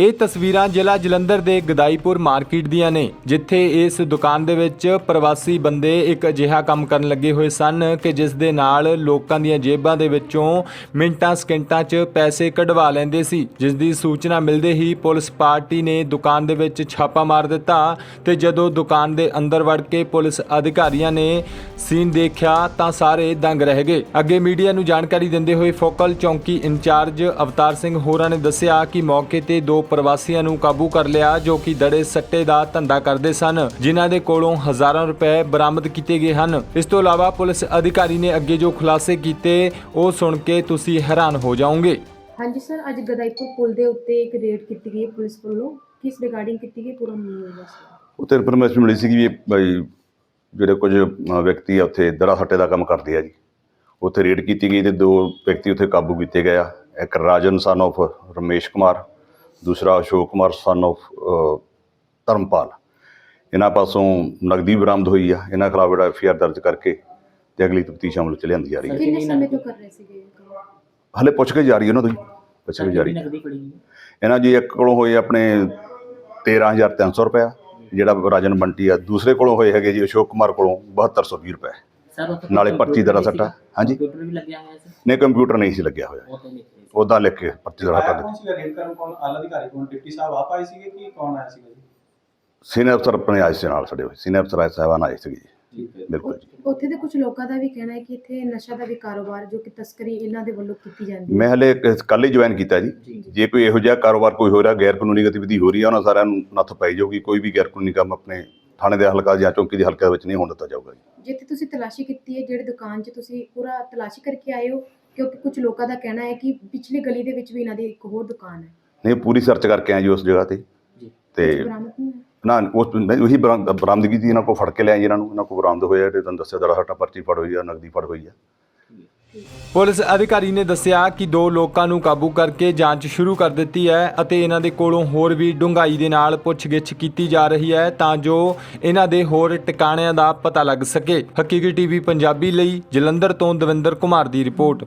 ਇਹ ਤਸਵੀਰਾਂ ਜ਼ਿਲ੍ਹਾ ਜਲੰਧਰ ਦੇ ਗਦਾਈਪੁਰ ਮਾਰਕੀਟ ਦੀਆਂ ਨੇ, ਜਿੱਥੇ ਇਸ ਦੁਕਾਨ ਦੇ ਵਿੱਚ ਪ੍ਰਵਾਸੀ ਬੰਦੇ ਇੱਕ ਅਜਿਹਾ ਕੰਮ ਕਰਨ ਲੱਗੇ ਹੋਏ ਸਨ ਕਿ ਜਿਸ ਦੇ ਨਾਲ ਲੋਕਾਂ ਦੀਆਂ ਜੇਬਾਂ ਦੇ ਵਿੱਚੋਂ ਮਿੰਟਾਂ ਸਕਿੰਟਾਂ 'ਚ ਪੈਸੇ ਕਢਵਾ ਲੈਂਦੇ ਸੀ। ਜਿਸ ਦੀ ਸੂਚਨਾ ਮਿਲਦੇ ਹੀ ਪੁਲਿਸ ਪਾਰਟੀ ਨੇ ਦੁਕਾਨ ਦੇ ਵਿੱਚ ਛਾਪਾ ਮਾਰ ਦਿੱਤਾ ਤੇ ਜਦੋਂ ਦੁਕਾਨ ਦੇ ਅੰਦਰ ਵੜ ਕੇ ਪੁਲਿਸ ਅਧਿਕਾਰੀਆਂ ਨੇ ਸੀਨ ਦੇਖਿਆ ਤਾਂ ਸਾਰੇ ਦੰਗ ਰਹਿ ਗਏ। ਅੱਗੇ ਮੀਡੀਆ ਨੂੰ ਜਾਣਕਾਰੀ ਦਿੰਦੇ ਹੋਏ ਫੋਕਲ ਚੌਂਕੀ ਇੰਚਾਰਜ ਅਵਤਾਰ ਸਿੰਘ ਹੋਰਾਂ ਨੇ ਦੱਸਿਆ ਕਿ ਮੌਕੇ ਤੇ ਦੋ ਪ੍ਰਵਾਸੀਆਂ ਨੂੰ ਕਾਬੂ ਕਰ ਲਿਆ ਜੋ ਕਿ ਦੜੇ ਸੱਟੇ ਦਾ ਧੰਦਾ ਕਰਦੇ ਸਨ ਜਿਨ੍ਹਾਂ ਦੇ ਕੋਲੋਂ ਹਜ਼ਾਰਾਂ ਰੁਪਏ ਬਰਾਮਦ ਕੀਤੇ ਗਏ ਹਨ। ਇਸ ਤੋਂ ਇਲਾਵਾ ਪੁਲਿਸ ਅਧਿਕਾਰੀ ਨੇ ਅੱਗੇ ਜੋ ਖੁਲਾਸੇ ਕੀਤੇ ਉਹ ਸੁਣ ਕੇ ਤੁਸੀਂ ਹੈਰਾਨ ਹੋ ਜਾਓਗੇ। ਹਾਂਜੀ ਸਰ ਅੱਜ ਗਦਾਈਪੁਰ ਪੁਲ ਦੇ ਉੱਤੇ ਇੱਕ ਰੇਡ ਕੀਤੀ ਗਈ ਹੈ ਪੁਲਿਸ ਵੱਲੋਂ। ਕਿਸ ਰਿਗਾਰਡਿੰਗ ਕੀਤੀ ਗਈ ਪੂਰਾ ਮੈਨੂੰ ਦੱਸੋ। ਉੱਥੇ ਇਨਫੋਰਮੇਸ਼ਨ ਮਿਲੀ ਸੀ ਵੀ ਇਹ ਭਾਈ ਜਿਹੜੇ ਕੁਝ ਅ, ਵਿਅਕਤੀ ਆ ਉੱਥੇ ਦੜਾ ਸੱਟੇ ਦਾ ਕੰਮ ਕਰਦੇ ਆ ਜੀ। ਉੱਥੇ ਰੇਡ ਕੀਤੀ ਗਈ ਤੇ ਦੋ ਵਿਅਕਤੀ ਉੱਥੇ ਕਾਬੂ ਕੀਤੇ ਗਏ ਆ। ਇੱਕ ਰਾਜਨ ਸਨ of ਰਮੇਸ਼ ਕੁਮਾਰ ਦੂਸਰਾ ਅਸ਼ੋਕ ਕੁਮਾਰ ਸਨ of ਅ, ਧਰਮਪਾਲ। ਇਹਨਾਂ ਪਾਸੋਂ ਨਗਦੀ ਬਰਾਮਦ ਹੋਈ ਆ। ਇਹਨਾਂ ਖਿਲਾਫ ਜਿਹੜਾ ਐਫ ਆਰ ਦਰਜ ਕਰਕੇ ਤੇ ਅਗਲੀ ਤਫਤੀਸ਼ ਅਮਲ ਚ ਲਿਆਂਦੀ ਜਾ ਰਹੀ ਹੈ। ਕਿੰਨੇ ਸਮੇਂ ਤੋਂ ਕਰ ਰਹੇ ਸੀਗੇ? ਹਲੇ ਪੁੱਛ ਕੇ ਜਾਰੀ ਉਹਨਾਂ ਤੋਂ ਜੀ। ਪੁੱਛ ਕੇ ਨਗਦੀ ਫੜੀ ਗਈ ਇਹਨਾਂ ਜੀ ਇੱਕ ਕੋਲੋਂ ਹੋਏ ਆਪਣੇ 13300 ਰੁਪਇਆ ਜਿਹੜਾ ਰਾਜਨ ਬੰਟੀ ਆ। ਦੂਸਰੇ ਕੋਲੋਂ ਹੋਏ ਹੈਗੇ ਜੀ ਅਸ਼ੋਕ ਕੁਮਾਰ ਕੋਲੋਂ 7220 ਰੁਪਏ ਸਰ ਉੱਥੇ ਨਾਲੇ ਪਰਚੀ ਦਰਾ ਵੀ ਸੱਟਾ। ਹਾਂਜੀ। ਕੰਪਿਊਟਰ ਵੀ ਲੱਗਿਆ ਹੋਇਆ ਸੀ। ਨੇ ਕੰਪਿਊਟਰ ਨਹੀਂ ਸੀ ਲੱਗਿਆ ਹੋਇਆ। ਉਹ ਤੇ ਲਿਖੇ ਸੀ। ਉਹਦਾ ਲਿਖ ਕੇ ਪਰਚੀ ਦਰਾ ਆਇਆ ਸੱਟਾ ਕੌਣ ਸੀਗਾ? ਰੇਡ ਕਰਨ ਕੌਣ? ਆਲਾ ਅਧਿਕਾਰੀ ਕੌਣ? ਡਿਪਟੀ ਸਾਹਿਬ ਆਪ ਆਏ ਸੀਗੇ ਕਿ ਕੌਣ ਆਇਆ ਸੀਗਾ ਜੀ? ਸੀਨੀਅਰ ਅਫਸਰ ਆਪਣੇ ਆਏ ਸੀ ਨਾਲ ਸਾਡੇ ਹੋਏ। ਸੀਨੀਅਰ ਅਫਸਰ ਆਏ ਸਾਹਿਬਾਨ ਆਏ ਸੀਗੇ ਜੀ। ਠੀਕ ਹੈ। ਬਿਲਕੁਲ ਜੀ। ਉੱਥੇ ਦੇ ਕੁਝ ਲੋਕਾਂ ਦਾ ਵੀ ਕਹਿਣਾ ਹੈ ਕਿ ਇੱਥੇ ਨਸ਼ਾ ਦਾ ਵੀ ਕਾਰੋਬਾਰ ਜੋ ਕਿ ਤਸਕਰੀ ਇਹਨਾਂ ਦੇ ਵੱਲੋਂ ਕੀਤੀ ਜਾਂਦੀ ਮੈਂ ਹੈ ਹਲੇ ਕੱਲ ਹੀ ਜੁਆਇਨ ਕੀਤਾ ਜੀ। ਜੇ ਕੋਈ ਇਹੋ ਜਿਹਾ ਕਾਰੋਬਾਰ ਕੋਈ ਹੋ ਰਿਹਾ ਗੈਰ ਕਾਨੂੰਨੀ ਗਤੀਵਿਧੀ ਹੋ ਰਹੀ ਹੈ ਉਹਨਾਂ ਸਾਰਿਆਂ ਨੂੰ ਨੱਥ ਪਾਈ ਜਾਊਗੀ। ਕੋਈ ਵੀ ਗੈਰ ਕਾਨੂੰਨੀ ਕੰਮ ਆਪਣੇ ਥਾਣੇ ਦੇ ਹਲਕਾ ਜਾਂ ਚੌਂਕੀ ਦੇ ਹਲਕਾ ਵਿੱਚ ਨਹੀਂ ਹੋਣ ਦਿੱਤਾ ਜਾਊਗਾ ਜੀ। ਜਿੱਥੇ ਤੁਸੀਂ ਤਲਾਸ਼ੀ ਕੀਤੀ ਹੈ ਜਿਹੜੀ ਦੁਕਾਨ 'ਚ ਤੁਸੀਂ ਪੂਰਾ ਤਲਾਸ਼ੀ ਕਰਕੇ ਆਏ ਹੋ ਕਿਉਂਕਿ ਕੁਝ ਲੋਕਾਂ ਦਾ ਕਹਿਣਾ ਹੈ ਕਿ ਪਿਛਲੀ ਗਲੀ ਦੇ ਵਿੱਚ ਵੀ ਇਹਨਾਂ ਦੀ ਇੱਕ ਹੋਰ ਦੁਕਾਨ ਹੈ। ਨਹੀਂ ਪੂਰੀ ਸਰਚ ਕਰਕੇ ਆਏ ਜੀ ਉਸ ਜਗ੍ਹਾ ਤੇ। ਜੀ। ਤੇ ਕੁਝ ਬਰਾਮਦ ਨਹੀਂ ਹੋਇਆ ਨਾ ਉਸ ਨਹੀਂ, ਉਹੀ ਬਰਾਮ- ਬਰਾਮਦਗੀ ਦੀ ਇਹਨਾਂ ਕੋਲ ਫੜ ਕੇ ਲਿਆਏ ਜੀ ਇਹਨਾਂ ਨੂੰ। ਇਹਨਾਂ ਕੋਲ ਬਰਾਮਦ ਹੋਇਆ ਤੇ ਤੁਹਾਨੂੰ ਦੱਸਿਆ ਦੜਾ ਸੱਟਾ ਪਰਚੀ ਫੜ ਹੋਈ ਆ ਨਗਦੀ ਫੜ ਹੋਈ ਆ। ਪੁਲਿਸ ਅਧਿਕਾਰੀ ਨੇ ਦੱਸਿਆ ਕਿ ਦੋ ਲੋਕਾਂ ਨੂੰ ਕਾਬੂ ਕਰਕੇ ਜਾਂਚ ਸ਼ੁਰੂ ਕਰ ਦਿੱਤੀ ਹੈ ਅਤੇ ਇਹਨਾਂ ਦੇ ਕੋਲੋਂ ਹੋਰ ਵੀ ਡੂੰਘਾਈ ਦੇ ਨਾਲ ਪੁੱਛਗਿੱਛ ਕੀਤੀ ਜਾ ਰਹੀ ਹੈ ਤਾਂ ਜੋ ਇਹਨਾਂ ਦੇ ਹੋਰ ਟਿਕਾਣਿਆਂ ਦਾ ਪਤਾ ਲੱਗ ਸਕੇ। ਹਕੀਕੀ ਟੀਵੀ ਪੰਜਾਬੀ ਲਈ ਜਲੰਧਰ ਤੋਂ ਦਵਿੰਦਰ ਕੁਮਾਰ ਦੀ ਰਿਪੋਰਟ।